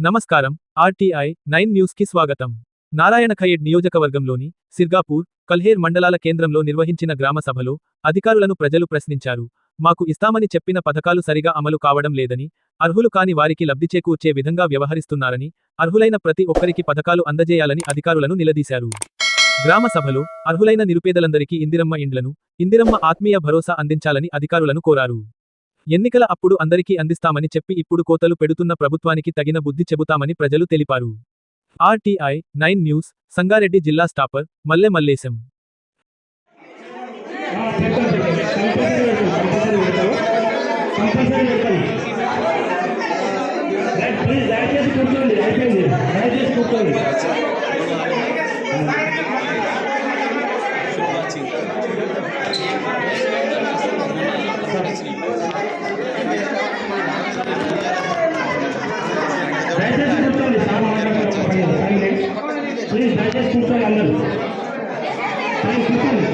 నమస్కారం RTI nine న్యూస్కి స్వాగతం. నారాయణ ఖయేడ్ నియోజకవర్గంలోని సిర్గాపూర్ కల్హేర్ మండలాల కేంద్రంలో నిర్వహించిన గ్రామ సభలో అధికారులను ప్రజలు ప్రశ్నించారు. మాకు ఇస్తామని చెప్పిన పథకాలు సరిగా అమలు కావడం లేదని అర్హులు కాని వారికి లబ్ధి చేకూర్చే విధంగా వ్యవహరిస్తున్నారని అర్హులైన ప్రతి ఒక్కరికి పథకాలు అందజేయాలని అధికారులను నిలదీశారు. గ్రామ సభలో అర్హులైన నిరుపేదలందరికీ ఇందిరమ్మ ఇండ్లను ఇందిరమ్మ ఆత్మీయ భరోసా అందించాలని అధికారులను కోరారు. ఎన్నికల అప్పుడు అందరికీ అందిస్తామని చెప్పి ఇప్పుడు కోతలు పెడుతున్న ప్రభుత్వానికి తగిన బుద్ధి చెబుతామని ప్రజలు తెలిపారు ఆర్టీఐ నైన్ న్యూస్ సంగారెడ్డి జిల్లా స్టాపర్ మల్లె మల్లేశం Thank you ప్లీజ్ దయచేసి కూర్చోండి అయిపోయింది దయచేసి కూర్చోండి దయచేసి కూర్చోండి సార్ మాట్లాడుతున్నారు ప్లీజ్ దయచేసి కూర్చోండి అందరూ కూర్చోండి